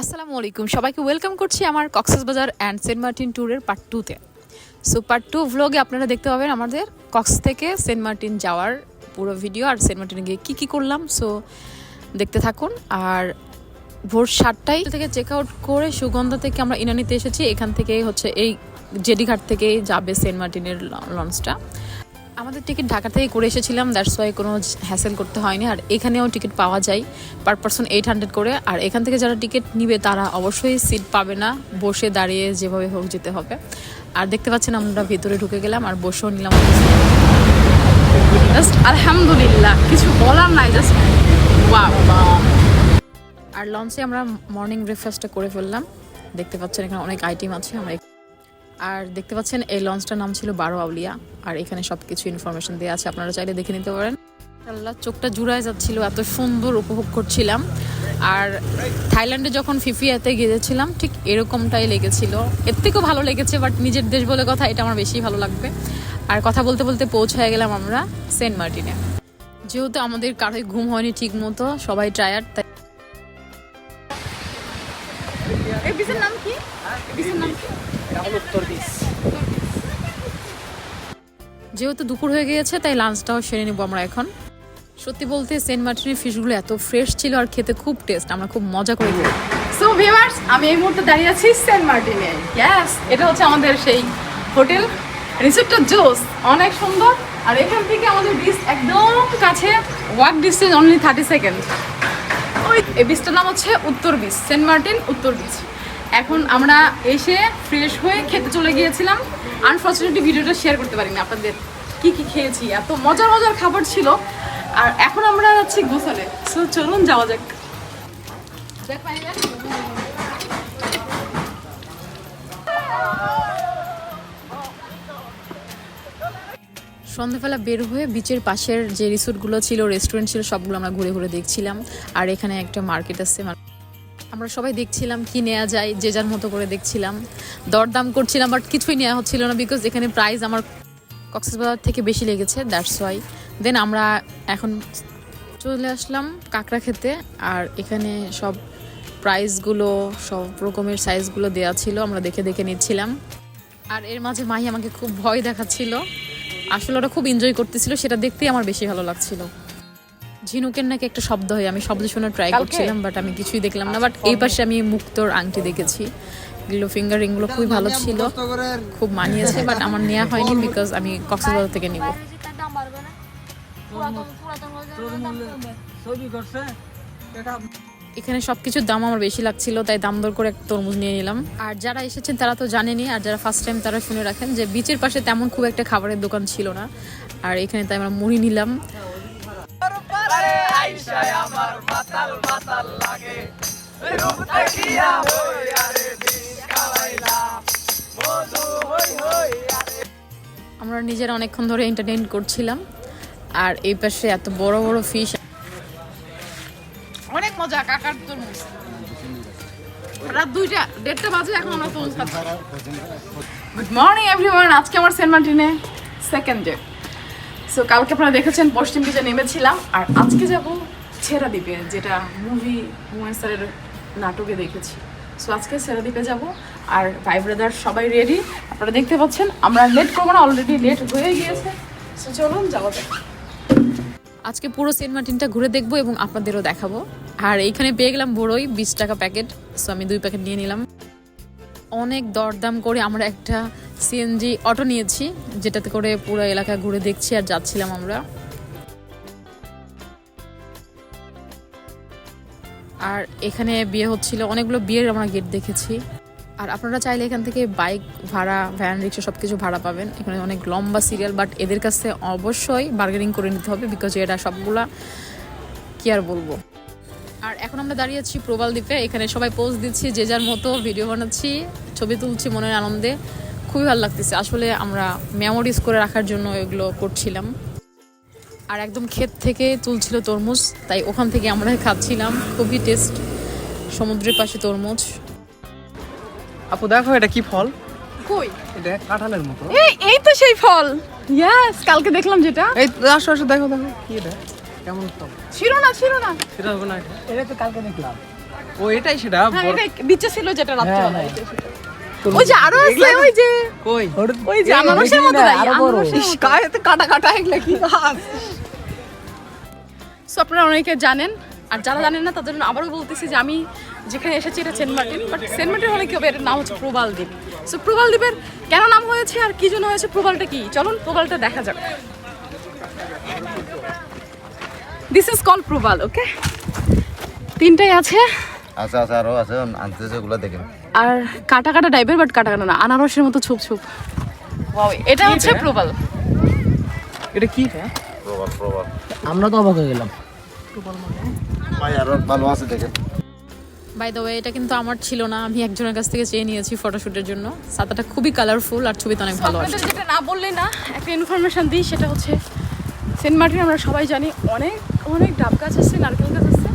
আসসালামু আলাইকুম। সবাইকে ওয়েলকাম করছি আমার কক্সবাজার অ্যান্ড সেন্ট মার্টিন ট্যুরের পার্ট টুতে সো পার্ট টু ভ্লগে আপনারা দেখতে পাবেন আমাদের কক্স থেকে সেন্ট মার্টিন যাওয়ার পুরো ভিডিও আর সেন্ট মার্টিনে গিয়ে কী কী করলাম। সো দেখতে থাকুন। আর ভোর সাতটায় থেকে চেক আউট করে সুগন্ধা থেকে আমরা ইনানিতে এসেছি। এখান থেকে হচ্ছে এই জেডিঘাট থেকে যাবে সেন্ট মার্টিনের লঞ্চটা আমাদের টিকিট ঢাকা থেকে করে এসেছিলাম দ্যাটস ওয়াই কোনো হ্যাসেল করতে হয়নি। আর এখানেও টিকিট পাওয়া যায় পার পার্সন এইট হান্ড্রেড করে। আর এখান থেকে যারা টিকিট নিবে, তারা অবশ্যই সিট পাবে না। বসে দাঁড়িয়ে যেভাবে হোক যেতে হবে। আর দেখতে পাচ্ছেন, আমরা ভিতরে ঢুকে গেলাম আর বসেও নিলাম আলহামদুলিল্লাহ, কিছু বলার নাই জাস্ট আর লঞ্চে আমরা মর্নিং ব্রেকফাস্টটা করে ফেললাম। দেখতে পাচ্ছেন, এখানে অনেক আইটেম আছে, আমরা আর দেখতে পাচ্ছেন এই লঞ্চটার নাম ছিল বারো আউলিয়া। আর এখানে সব কিছু ইনফরমেশন দেওয়া আছে আপনারা চাইলে দেখে নিতে পারেন। আল্লাহ চোখটা জুড়ায় যাচ্ছিল এত সুন্দর উপভোগ করছিলাম। আর থাইল্যান্ডে যখন ফিফিয়াতে গিয়েছিলাম ঠিক এরকমটাই লেগেছিল। এর থেকেও ভালো লেগেছে বাট নিজের দেশ বলে কথা এটা আমার বেশি ভালো লাগবে। আর কথা বলতে বলতে পৌঁছায় গেলাম আমরা সেন্ট মার্টিনে। যেহেতু আমাদের কারোই ঘুম হয়নি ঠিক মতো সবাই টায়ার্ড তাই নাম কি? নাম কি? যেহেতু দুপুর হয়ে গিয়েছে, তাই লাঞ্চটাও সেরে নেব আমরা এখন। সত্যি বলতে সেন্ট মার্টিনের ফিশগুলো এত ফ্রেশ ছিল আর খেতে খুব টেস্ট আমরা খুব মজা করে খেলাম সো ভিউয়ার্স আমি এই মুহূর্তে দাঁড়িয়ে আছি সেন্ট মার্টিনে ইয়াস এটা হচ্ছে আমাদের সেই হোটেল। রিসোর্টটা জোস, অনেক সুন্দর। আর এখান থেকে আমাদের বিচ একদম কাছে। Walk distance only thirty second ওই, এই বিচটার নাম হচ্ছে উত্তর বিচ সেন্ট মার্টিন উত্তর বিচ এখন আমরা এসে ফ্রেশ হয়ে খেতে চলে গিয়েছিলাম। আনফর্চুনেটলি ভিডিওটা শেয়ার করতে পারিনি আপনাদের। কি কি খেয়েছি, এত মজার মজার খাবার ছিল। আর এখন আমরা যাচ্ছি গোসলে। সো চলুন, যাওয়া যাক। সন্ধ্যাবেলা বের হয়ে বিচের পাশের যে রিসোর্টগুলো ছিল রেস্টুরেন্ট ছিল, সবগুলো আমরা ঘুরে ঘুরে দেখছিলাম। আর এখানে একটা মার্কেট আছে আমরা সবাই দেখছিলাম কি নেওয়া যায়, যে যার মতো করে দেখছিলাম। দরদাম করছিলাম বাট কিছুই নেওয়া হচ্ছিল না বিকজ এখানে প্রাইস আমার কক্সবাজার থেকে বেশি লেগেছে দ্যাটস ওয়াই দেন আমরা এখন চলে আসলাম কাঁকড়া খেতে, আর এখানে সব প্রাইসগুলো সব রকমের সাইজগুলো দেওয়া ছিল, আমরা দেখে দেখে নিচ্ছিলাম। আর এর মাঝে মাহি আমাকে খুব ভয় দেখাচ্ছিল। আসলে ওরা খুব এনজয় করতেছিল, সেটা দেখতেই আমার বেশি ভালো লাগছিল। ঝিনুকের নাকি একটা শব্দ হয় আমি শব্দ শুনে ট্রাই করছিলাম বাট আমি কিছুই দেখলাম না। বাট এই পাশে আমি মুক্তোর আংটি দেখেছি। এগুলো খুবই ভালো ছিল। খুব মানিয়েছে বাট আমার নেওয়া হয়নি বিকজ আমি কক্সবাজার থেকে নিব। এখানে সবকিছুর দাম আমার বেশি লাগছিল তাই দাম দর করে একটা তরমুজ নিয়ে নিলাম। আর যারা এসেছেন তারা তো জানেনি আর যারা ফার্স্ট টাইম তারা শুনে রাখেন যে বিচের পাশে তেমন খুব একটা খাবারের দোকান ছিল না। আর এখানে তাই আমরা মুড়ি নিলাম। আমরা নিজেরা অনেকক্ষণ ধরে এন্টারটেইন করছিলাম আর এই পাশে এত বড় বড় ফিশ অনেক মজা কাকার তরমুজ রাত দুইটা দেড়টা বাজে এখন আমরা তরমুজ খাচ্ছি গুড মর্নিং এভরিওয়ান আজকে আমার সেন্ট মার্টিনে সেকেন্ড ডে সো কালকে আপনারা দেখেছেন পশ্চিম বিচে নেমেছিলাম আর আজকে যাব ছেড়া দ্বীপে, যেটা মুভি হুমায়ুন স্যারের নাটকে দেখেছি। সো আজকে ছেড়া দ্বীপে যাব, আর ভাই ব্রাদার সবাই রেডি আপনারা দেখতে পাচ্ছেন, আমরা লেট করব না অলরেডি লেট হয়ে গিয়েছে। সো চলুন যাক। আজকে পুরো সেন্ট মার্টিনটা ঘুরে দেখব এবং আপনাদেরও দেখাবো। আর এইখানে পেয়ে গেলাম বড়ই বিশ টাকা প্যাকেট সো আমি দুই প্যাকেট নিয়ে নিলাম। অনেক দরদাম করে আমরা একটা সিএনজি অটো নিয়েছি, যেটাতে করে পুরো এলাকা ঘুরে দেখছি আর যাচ্ছিলাম আমরা। আর এখানে বিয়ে হচ্ছিল, অনেকগুলো বিয়ের আমরা গেট দেখেছি। আর আপনারা চাইলে এখান থেকে বাইক, ভাড়া, ভ্যান, রিক্সা সব কিছু ভাড়া পাবেন। এখানে অনেক লম্বা সিরিয়াল, বাট এদের কাছে অবশ্যই বার্গেনিং করে নিতে হবে বিকজ এরা সবগুলা, কি আর বলব? আর এখন আমরা দাঁড়িয়ে আছি প্রবাল দ্বীপে। এখানে সবাই পোজ দিচ্ছি, যে যার মতো ভিডিও বানাচ্ছি, ছবি তুলছি মনের আনন্দে। খুবই ভালো লাগতেছে। আসলে আমরা মেমোরিজ করে রাখার জন্য এগুলো করছিলাম। আর একদম ক্ষেত থেকে তুলছিল তরমুজ তাই ওখান থেকে আমরা খাচ্ছিলাম। খুবই টেস্ট সমুদ্রের পাশে তরমুজ। আপু দেখো এটা কি ফল? কই? এটা কাঁঠালের মতো। এই এই তো সেই ফল। ইয়াস কালকে দেখলাম যেটা। এই আসো আসো দেখো দেখো। কি এটা? কেমন ফল? ছিল না ছিল না। সেটা না এটা? তো কালকে দেখলাম। ও এটাই সেটা? হ্যাঁ এটা বিচে ছিল যেটা রাত্রিবেলা হ্যাঁ, ওই যে আরও আছে ওই যে কই? ওই যে আনারসের মতো নাই আনারসের মতো। কাটা কাটা এগুলা কি? গাছ সো আপনারা অনেকে জানেন আর যারা জানেন না তাদের জন্য আবারও বলতেছি যে আমি যেখানে এসেছি এটা Saint Martin but Saint Martin হলে কি হবে এটার নাম হচ্ছে প্রবাল দ্বীপ। সো প্রবাল দ্বীপের কেন নাম হয়েছে আর কি জন্য হয়েছে প্রবালটা কি? চলুন প্রবালটা দেখা যাক। দিস ইজ কল প্রবাল ওকে তিনটাই আছে। আচ্ছা আছে আরও আছে আনতেছে ওগুলো দেখেন আর কাটা কাটা টাইপের বাট কাটা কাটা না আনারসের মতো ছুপ ছুপ। এটা হচ্ছে প্রবাল। এটা কি? হ্যাঁ প্রবাল প্রবাল। আমরা তো অবাক হয়ে গেলাম। ভালো আছে দেখেন। বাই দ্য ওয়ে এটা কিন্তু আমার ছিল না। আমি একজনের কাছ থেকে চেয়ে নিয়েছি ফটোশুটের জন্য। ছাতাটা খুবই কালারফুল আর ছবিতে অনেক ভালো আপনাদের যেটা না বললে না একটা ইনফরমেশন দিই সেটা হচ্ছে সেন্ট মার্টিন আমরা সবাই জানি অনেক অনেক ডাব গাছ আছে নারকেল গাছ আছে।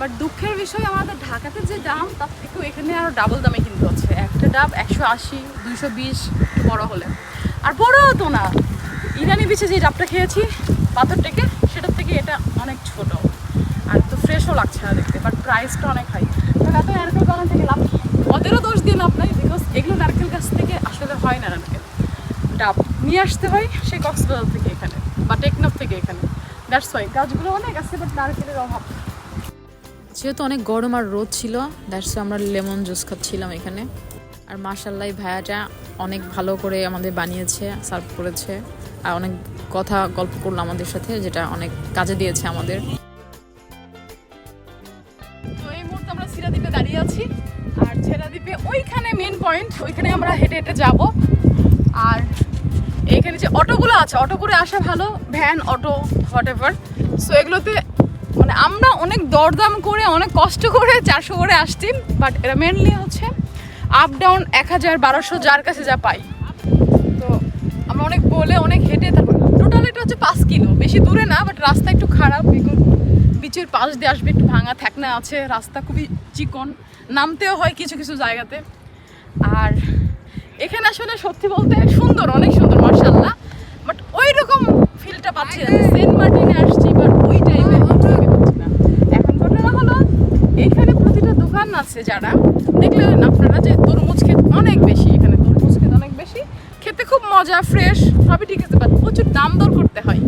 বাট দুঃখের বিষয় আমাদের ঢাকাতে যে দাম তার থেকেও এখানে আরও ডাবল দামে কিনতে হচ্ছে একটা ডাব একশো আশি দুইশো বিশ একটু বড় হলে। আর বড় তো না। ইরানি বিচে যে ডাবটা খেয়েছি পাথর থেকে এটা অনেক ছোট। আর তো ফ্রেশও লাগছে না দেখতে বাট প্রাইসটা অনেক হাই তাহলে এত নারকেল বাগান থেকে লাভ? ওদেরও দোষ দিয়ে লাভ নাই বিকজ এগুলো নারকেল গাছ থেকে আসলে হয় না নারকেল। ডাব নিয়ে আসতে হয় সেই কক্সবাজার থেকে এখানে, বা টেকনাফ থেকে এখানে। দ্যাটস ওয়াই গাছগুলো অনেক আছে বাট নারকেলের অভাব। যেহেতু অনেক গরম আর রোদ ছিল দ্যাটস আমরা লেমন জুস খাচ্ছিলাম এখানে। আর মার্শাল্লাহ ভায়াটা অনেক ভালো করে আমাদের বানিয়েছে সার্ভ করেছে। অনেক কথা, গল্প করল আমাদের সাথে, যেটা অনেক কাজে দিয়েছে আমাদের। তো এই মুহূর্তে আমরা সিরাদ্বীপে দাঁড়িয়ে আছি, আর ছেড়াদ্বীপে ওইখানে মেন পয়েন্ট ওইখানে আমরা হেঁটে হেঁটে যাব। আর এইখানে যে অটোগুলো আছে, অটো করে আসা ভালো van auto what ever so এগুলোতে মানে আমরা অনেক দরদাম করে, অনেক কষ্ট করে, চারশো করে আসছি বাট এরা মেনলি হচ্ছে আপ ডাউন এক হাজার, বারোশো, যার কাছে যা পাই। অনেক বলে অনেক হেঁটে তারপর টোটাল এটা হচ্ছে পাঁচ কিলো। বেশি দূরে না বাট রাস্তা একটু খারাপ বিচের পাশ দিয়ে আসবে একটু ভাঙা থ্যাকনা আছে রাস্তা খুবই চিকন নামতেও হয় কিছু কিছু জায়গাতে। আর এখানে আসলে সত্যি বলতে সুন্দর অনেক সুন্দর মার্শাল্লাহ বাট ওই রকম ফিলটা পাচ্ছি না। সেন্ট মার্টিনে আসছি বাট ওই টাইমে পাচ্ছি না। এখন ঘটনা হলো এইখানে প্রতিটা দোকান আছে যারা দেখলেন আপনারা যে তরমুজ ক্ষেত অনেক বেশি। মজা ফ্রেশ সবই ঠিক আছে বাট প্রচুর দাম দর করতে হয়।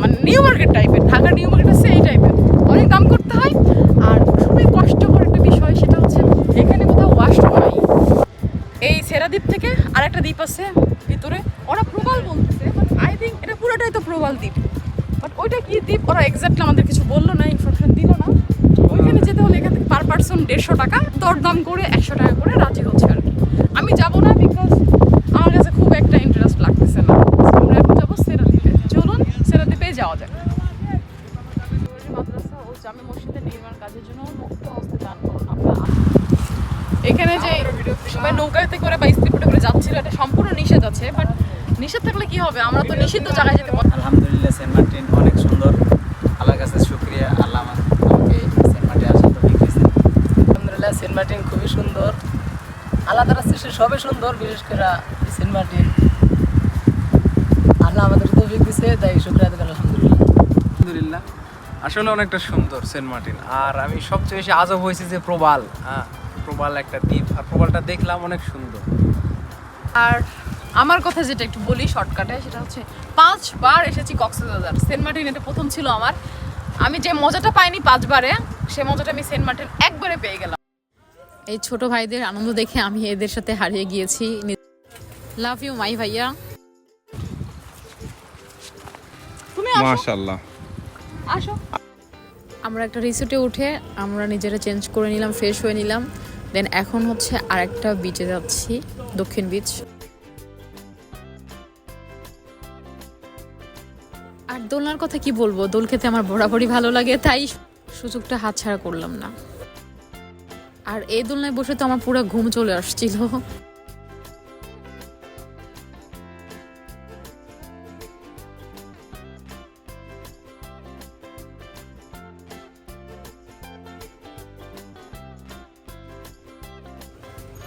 মানে নিউ মার্কেট টাইপের ঢাকা নিউ মার্কেট আছে এই টাইপের অনেক দাম করতে হয়, আর খুবই কষ্টকর একটা বিষয়, সেটা হচ্ছে এখানে কোথাও ওয়াশরুম নাই। এই সেরাদ্বীপ থেকে আরেকটা দ্বীপ আছে ভিতরে, ওরা প্রবাল বলতেছে বাট আই থিঙ্ক এটা পুরোটাই তো প্রবাল দ্বীপ। বাট ওইটা কি দ্বীপ? ওরা এক্স্যাক্টলি আমাদের কিছু বলল না ইনফরমেশন দিল না। ওইখানে যেতে হলে এখান থেকে পার পার্সন দেড়শো টাকা, দরদাম করে একশো টাকা করে রাজি হচ্ছে আর কি। আমি যাব না থাকলে কি হবে? আমরা তো নিষিদ্ধ জায়গায় যেতে পারি আলহামদুলিল্লাহ সেন্ট মার্টিন অনেক সুন্দর। আল্লাহর কাছে শুক্রিয়া। আল্লাহ আমার- আমাকে সেন্ট মার্টিন আসার তো দিয়েছেন আলহামদুলিল্লাহ সেন্ট মার্টিন খুবই সুন্দর। আলাদা সৃষ্টি সবই সুন্দর বিশেষ করে সেন্ট মার্টিন আল্লাহ আমাদের তৌফিক দিছে তাই শুক্রিয়া দেবেন আলহামদুলিল্লাহ। আলহামদুলিল্লাহ। আসলে অনেকটা সুন্দর সেন্ট মার্টিন আর আমি সবচেয়ে বেশি আজব হয়েছে যে প্রবাল হ্যাঁ প্রবাল একটা দ্বীপ। আর প্রবালটা দেখলাম অনেক সুন্দর। আর আমার কথা যেটা একটু বলি শর্টকাটে সেটা হচ্ছে পাঁচবার এসেছি কক্সবাজার। সেন্ট মার্টিন এটা প্রথম ছিল আমার। আমি যে মজাটা পাইনি পাঁচবারে সে মজাটা আমি সেন্ট মার্টিন একবারে পেয়ে গেলাম। এই ছোট ভাইদের আনন্দ দেখে আমি এদের সাথে হারিয়ে গিয়েছি। লাভ ইউ মাই ভাইয়া। তুমি আসো। আমরা একটা রিসোর্টে উঠে আমরা নিজেরা চেঞ্জ করে নিলাম ফ্রেশ হয়ে নিলাম। দেন এখন হচ্ছে আরেকটা বিচে যাচ্ছি দক্ষিণ বিচ আর কথা কি বলব? দোল খেতে আমার বরাবরই ভালো লাগে, তাই সুযোগটা হাতছাড়া করলাম না। আর এই দোলনায় বসে তো আমার পুরো ঘুম চলে আসছিল।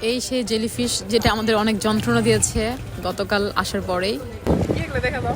এই সেই জেলিফিশ যেটা আমাদের অনেক যন্ত্রণা দিয়েছে গতকাল আসার পরেই। দেখা দাও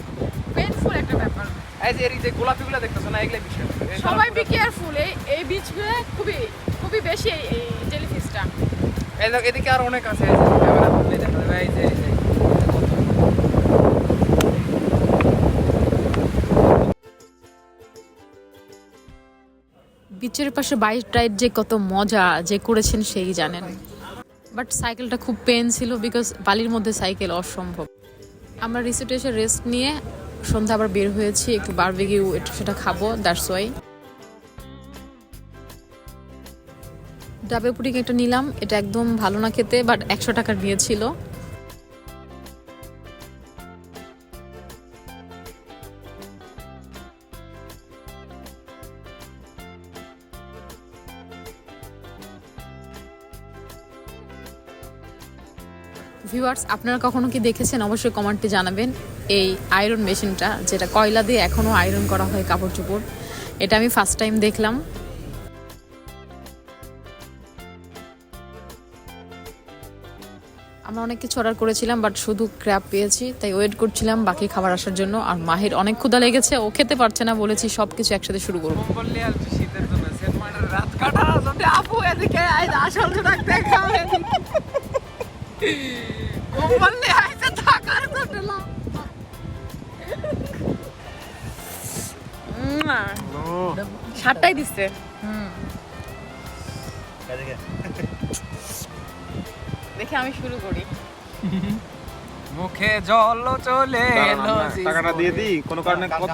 এই যে এর এই যে গোলাপিগুলো দেখতেছো না এগুলো বিষয়। সবাই বি কেয়ারফুল এই এই বীজগুলো খুবই খুবই বেশি এই এই জেলিফিশটা এই দেখো, এদিকে আর অনেক আছে এই যে ক্যামেরা ধরলে দেখা যাবে এই যে এই যে বিচের পাশে বাইক রাইড যে কত মজা যে করেছেন সেই জানেন। বাট সাইকেলটা খুব পেন ছিল বিকজ বালির মধ্যে সাইকেল অসম্ভব। আমরা রিসোর্টে এসে রেস্ট নিয়ে সন্ধ্যা আবার বের হয়েছি, একটু বারবেগি এটা সেটা খাব দ্যাটস ওয়াই ডাবে পুডিং একটা নিলাম, এটা একদম ভালো না খেতে বাট একশো টাকার নিয়েছিল ভিউয়ার্স আপনারা কখনো কি দেখেছেন? অবশ্যই কমেন্টে জানাবেন। এই আয়রন মেশিনটা, যেটা কয়লা দিয়ে এখনও আয়রন করা হয় কাপড় চোপড় এটা আমি ফার্স্ট টাইম দেখলাম। আমরা অনেক কিছু অর্ডার করেছিলাম বাট শুধু ক্র্যাপ পেয়েছি, তাই ওয়েট করছিলাম, বাকি খাবার আসার জন্য। আর মাহির অনেক ক্ষুধা লেগেছে, ও খেতে পারছে না, বলেছি সব কিছু একসাথে শুরু করব। রাত কাটা আপু, এদিকে আসল বললে আইতে থাকার জন্য সাতটাই দিচ্ছে দেখে আমি শুরু করি মুখে জল চলে এলো টাকাটা দিয়ে দিই কোনো কারণে কত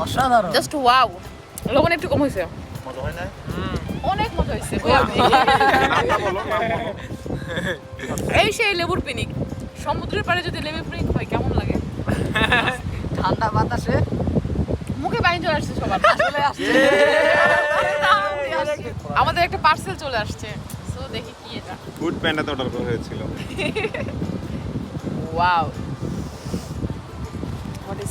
অসাধারণ জাস্ট ওয়াও লবণ একটু কম হয়েছে মজা হয় না অনেক মজা হয়েছে বলো। এই সেই লেবুর পিনিক। সমুদ্রের পাড়ে যদি লেবুর পিনিক হয় কেমন লাগে? ঠান্ডা বাতাসে। মুখে পানি চলে আসছে সবার। চলে আসছে। আমাদের একটা পার্সেল চলে আসছে। সো দেখি কি এটা। ফুড প্যান্ডাতে অর্ডার করা হয়েছিল ওয়াও হোয়াট ইজ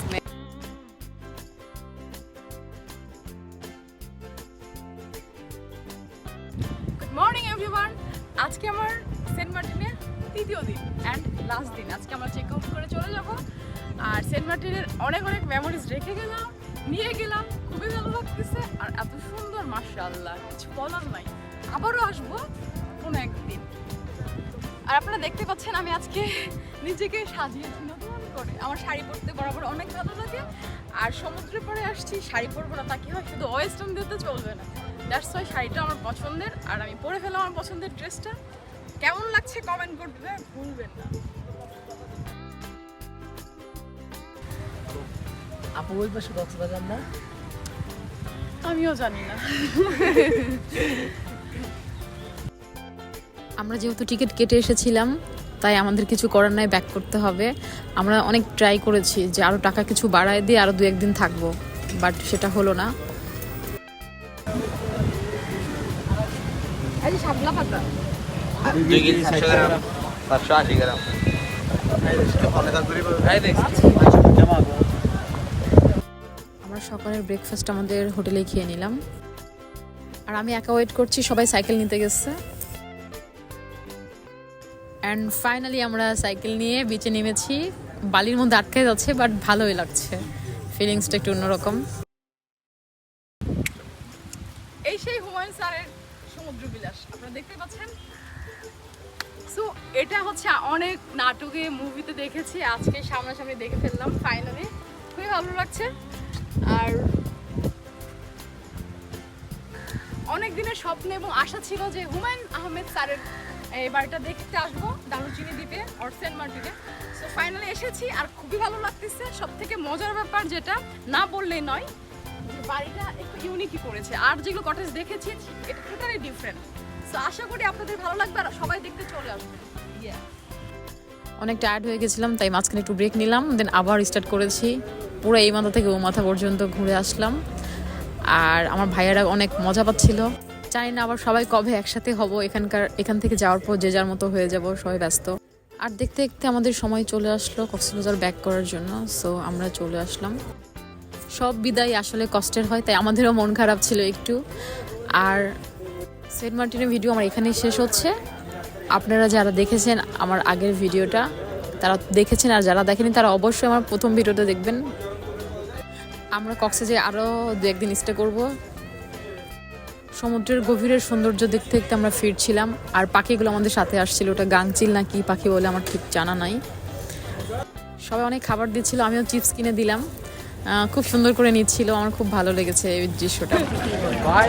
আসব কোনো একদিন। আর আপনারা দেখতে পাচ্ছেন আমি আজকে নিজেকে সাজিয়েছি নতুন করে। আমার শাড়ি পরতে বরাবর অনেক ভালো লাগে। আর সমুদ্রে পরে আসছি শাড়ি পরবো না তা কি হয়? শুধু ওয়েস্টার্ন দিতে চলবে না। দ্যাটস ওয়াই শাড়িটা আমার পছন্দের। আর আমি পরে ফেলাম আমার পছন্দের ড্রেসটা। কেমন লাগছে কমেন্ট করতে ভুলবেন না। আপু ওই পাশে কক্সবাজার না। আমিও জানি না। আমরা যেহেতু টিকিট কেটে এসেছিলাম তাই আমাদের কিছু করার নাই ব্যাক করতে হবে। আমরা অনেক ট্রাই করেছি যে আরও টাকা কিছু বাড়ায় দিয়ে আরও দু একদিন থাকব বাট সেটা হলো না। আমরা সকালের ব্রেকফাস্ট আমাদের হোটেলেই খেয়ে নিলাম। আর আমি একা ওয়েট করছি সবাই সাইকেল নিতে গেছে। অ্যান্ড ফাইনালি আমরা সাইকেল নিয়ে বিচে নেমেছি। বালির মধ্যে আটকে যাচ্ছে বাট ভালোই লাগছে। ফিলিংসটা একটু অন্যরকম। এই সেই হুমায়ুন স্যারের সমুদ্র বিলাস আপনারা দেখতে পাচ্ছেন? সো এটা হচ্ছে অনেক নাটকে মুভিতে দেখেছি, আজকে সামনাসামনি দেখে ফেললাম ফাইনালি খুবই ভালো লাগছে। আর অনেক দিনের স্বপ্ন এবং আশা ছিল যে হুমায়ুন আহমেদ স্যারের এই বাড়িটা দেখতে আসব দারুচিনি দ্বীপে অর সেন্ট মার্টিনে সো ফাইনালি এসেছি, আর খুবই ভালো লাগতেছে। সব থেকে মজার ব্যাপার যেটা, না বললেই নয় বাড়িটা একটু ইউনিকই করেছে আর যেগুলো কটেজ দেখেছি, এটা টোটালি ডিফারেন্ট সো আশা করি আপনাদের ভালো লাগবে, আর সবাই দেখতে চলে আসবে. অনেক টায়ার্ড হয়ে গেছিলাম, তাই মাঝখানে একটু ব্রেক নিলাম দেন আবার স্টার্ট করেছি। পুরো এই মাথা থেকে ও মাথা পর্যন্ত ঘুরে আসলাম। আর আমার ভাইয়েরা অনেক মজা পাচ্ছিল। জানি না আবার সবাই কবে একসাথে হব, এখানকার, এখান থেকে যাওয়ার পর যে যার মতো হয়ে যাব, সবাই ব্যস্ত। আর দেখতে দেখতে আমাদের সময় চলে আসলো কক্সবাজার ব্যাক করার জন্য সো আমরা চলে আসলাম। সব বিদায় আসলে কষ্টের হয়, তাই আমাদেরও মন খারাপ ছিল একটু। আর সেন্ট মার্টিনের ভিডিও আমার এখানেই শেষ হচ্ছে। আপনারা যারা দেখেছেন আমার আগের ভিডিওটা, তারা দেখেছেন আর যারা দেখেনি তারা অবশ্যই আমার প্রথম ভিডিওটা দেখবেন। আমরা কক্সেজে আরও দু একদিন স্টে করব সমুদ্রের গভীরের সৌন্দর্য দেখতে দেখতে আমরা ফিরছিলাম আর পাখিগুলো আমাদের সাথে আসছিল ওটা গাংচিল না কি পাখি বলে আমার ঠিক জানা নাই সবাই অনেক খাবার দিচ্ছিল আমিও চিপস কিনে দিলাম খুব সুন্দর করে নিচ্ছিল আমার খুব ভালো লেগেছে এই দৃশ্যটা ভাই